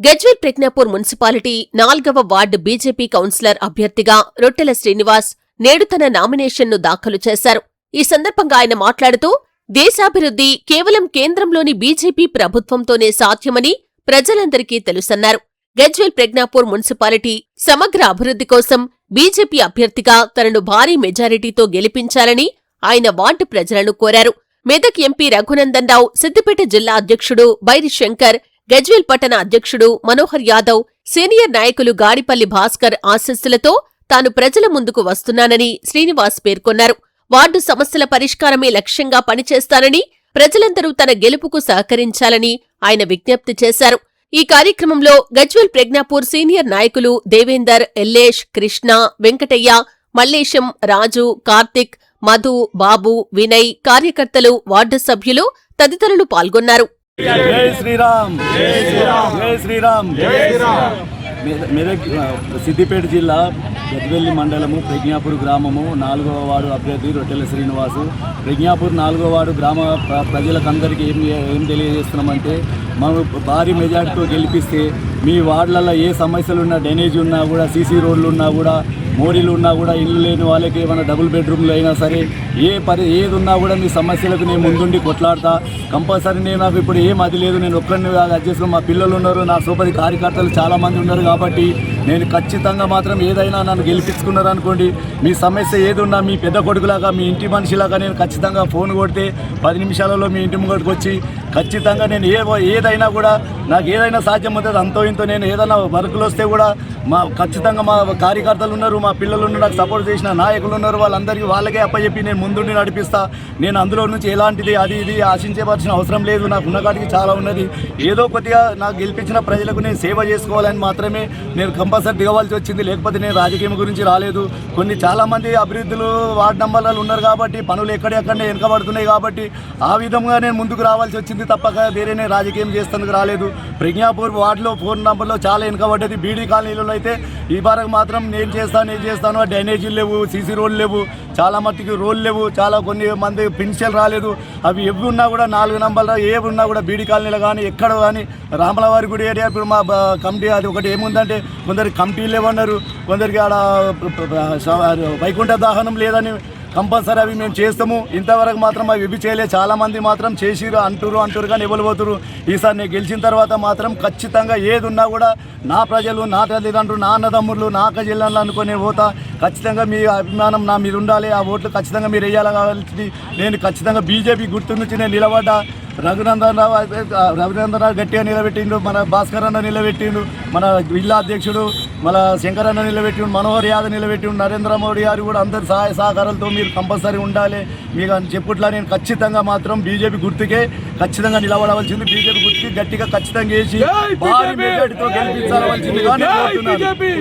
Gajwel Prajnapur municipality నాల్గవ ward BJP councillor అభ్యర్థిగా రొట్టెల శ్రీనివాస్ నేడు తన నామినేషన్ను దాఖలు చేశారు. ఈ సందర్భంగా ఆయన మాట్లాడుతూ దేశాభివృద్ధి కేవలం కేంద్రంలోని బీజేపీ ప్రభుత్వంతోనే సాధ్యమని ప్రజలందరికీ తెలుసన్నారు. గజ్వేల్ ప్రజ్ఞాపూర్ మున్సిపాలిటీ సమగ్ర అభివృద్ధి కోసం బీజేపీ అభ్యర్థిగా తనను భారీ మెజారిటీతో గెలిపించాలని ఆయన వార్డు ప్రజలను కోరారు. మెదక్ ఎంపీ రఘునందన్ రావు సిద్దిపేట జిల్లా అధ్యక్షుడు బైరి శంకర్ గజ్వేల్ పట్టణ అధ్యక్షుడు మనోహర్ యాదవ్ సీనియర్ నాయకులు గాడిపల్లి భాస్కర్ ఆశస్సులతో తాను ప్రజల ముందుకు వస్తున్నానని శ్రీనివాస్ పేర్కొన్నారు. వార్డు సమస్యల పరిష్కారమే లక్ష్యంగా పనిచేస్తానని ప్రజలందరూ తన గెలుపుకు సహకరించాలని ఆయన విజ్ఞప్తి చేశారు. ఈ కార్యక్రమంలో గజ్వేల్ ప్రజ్ఞాపూర్ సీనియర్ నాయకులు దేవేందర్ ఎల్లేష్ కృష్ణ వెంకటయ్య మల్లేశం రాజు కార్తిక్ మధు బాబు వినయ్ కార్యకర్తలు వార్డు సభ్యులు తదితరులు పాల్గొన్నారు. జై శ్రీరామ్. జై శ్రీరామ్. మెదక్ సిద్దిపేట జిల్లా గద్వెల్లి మండలము ప్రజ్ఞాపూర్ గ్రామము నాలుగవ వార్డు అభ్యర్థి రొట్టెల శ్రీనివాసు. ప్రజ్ఞాపూర్ నాలుగవ వార్డు గ్రామ ప్ర- ప్రజలకందరికీ ఏం ఏం తెలియజేస్తున్నామంటే మనం భారీ మెజార్టీతో గెలిపిస్తే మీ వార్డులలో ఏ సమస్యలు ఉన్నా డ్రైనేజ్ ఉన్నా కూడా సీసీ రోడ్లు ఉన్నా కూడా మోరీలు ఉన్నా కూడా ఇల్లు లేని వాళ్ళకి ఏమైనా డబుల్ బెడ్రూమ్లు అయినా సరే ఏ పరి ఏది ఉన్నా కూడా మీ సమస్యలకు నేను ముందుండి కొట్లాడతా. కంపల్సరీ నేను నాకు ఇప్పుడు ఏం అది లేదు నేను ఒక్కరిని అడ్జస్ట్ మా పిల్లలు ఉన్నారు నా సోపరి కార్యకర్తలు చాలామంది ఉన్నారు కాబట్టి నేను ఖచ్చితంగా మాత్రం ఏదైనా నన్ను గెలిపించుకున్నారు అనుకోండి. మీ సమస్య ఏది ఉన్నా మీ పెద్ద కొడుకులాగా మీ ఇంటి మనిషిలాగా నేను ఖచ్చితంగా ఫోన్ కొడితే పది నిమిషాలలో మీ ఇంటి ముంగడికి వచ్చి ఖచ్చితంగా నేను ఏ ఏదైనా కూడా నాకు ఏదైనా సాధ్యం అవుతుంది అంతో ఇంతో నేను ఏదైనా వర్కులు వస్తే కూడా మా ఖచ్చితంగా మా కార్యకర్తలు ఉన్నారు మా పిల్లలు ఉన్నారు నాకు సపోర్ట్ చేసిన నాయకులు ఉన్నారు వాళ్ళందరికీ వాళ్ళకే అప్పచెప్పి నేను ముందుండి నడిపిస్తా. నేను అందులో నుంచి ఎలాంటిది అది ఇది ఆశించవలసిన అవసరం లేదు నాకు ఉన్నకాటికి చాలా ఉన్నది. ఏదో కొద్దిగా నాకు గెలిపించిన ప్రజలకు నేను సేవ చేసుకోవాలని మాత్రమే నేను కంపల్సరీ దిగవలసి వచ్చింది. లేకపోతే నేను రాజకీయం గురించి రాలేదు. కొన్ని చాలామంది అభివృద్ధులు వార్డు నంబర్లలో ఉన్నారు కాబట్టి పనులు ఎక్కడెక్కడనే వెనుకబడుతున్నాయి కాబట్టి ఆ విధంగా నేను ముందుకు రావాల్సి వచ్చింది. తప్పక వేరే రాజకీయం చేస్తానికి రాలేదు. ప్రజ్ఞాపూర్ వార్డులో ఫోన్ నంబర్లో చాలా వెనుకబడ్డది బీడీ కాలనీలలో అయితే ఈ వరకు మాత్రం నేను చేస్తాను నేను చేస్తాను. డ్రైనేజీలు లేవు సీసీ రోడ్లు లేవు చాలా మట్టికి రోడ్లు లేవు చాలా కొన్ని మంది పెన్షన్ రాలేదు. అవి ఎవి ఉన్నా కూడా నాలుగు నంబర్లు ఏవి ఉన్నా కూడా బీడీ కాలనీలో కానీ ఎక్కడ కానీ రామలవారి గుడి ఏరియా ఇప్పుడు మా కమిటీ అది ఒకటి ఏముందంటే కొందరికి కమిటీలు లేవన్నారు కొందరికి ఆడ వైకుంఠ దాహనం లేదని కంపల్సరీ అవి మేము చేస్తాము. ఇంతవరకు మాత్రం అవి ఇవి చేయలేదు చాలామంది మాత్రం చేసిరు అంటురు అంటురు కానీ ఎవరు పోతురు ఈసారి నేను గెలిచిన తర్వాత మాత్రం ఖచ్చితంగా ఏది ఉన్నా కూడా నా ప్రజలు నా తల్లిదండ్రులు నా అన్నదమ్ములు నా అక్క జిల్లాలు అనుకుని పోతా ఖచ్చితంగా మీ అభిమానం నా మీద ఉండాలి. ఆ ఓట్లు ఖచ్చితంగా మీరు వేయాలి కాబట్టి నేను ఖచ్చితంగా బీజేపీ గుర్తు నుంచి నేను నిలబడ్డా. రఘునందన్ రావు అయితే, ఆ, రఘునందన్ రావు గట్టిగా నిలబెట్టిండు మన భాస్కర్ అన్న నిలబెట్టిండు మన జిల్లా అధ్యక్షుడు మన శంకర్ అన్న నిలబెట్టిండు మనోహర్ యాదవ్ నిలబెట్టిండు నరేంద్ర మోడీ గారు కూడా అందరి సహాయ సహకారాలతో మీరు కంపల్సరీ ఉండాలి. మీకు అని చెప్పుట్లా నేను ఖచ్చితంగా మాత్రం బీజేపీ గుర్తుకే ఖచ్చితంగా నిలబడవలసింది. బీజేపీ గుర్తుకి గట్టిగా ఖచ్చితంగా వేసి భారీ మెజార్టీతో గెలిపించవలసిందిగా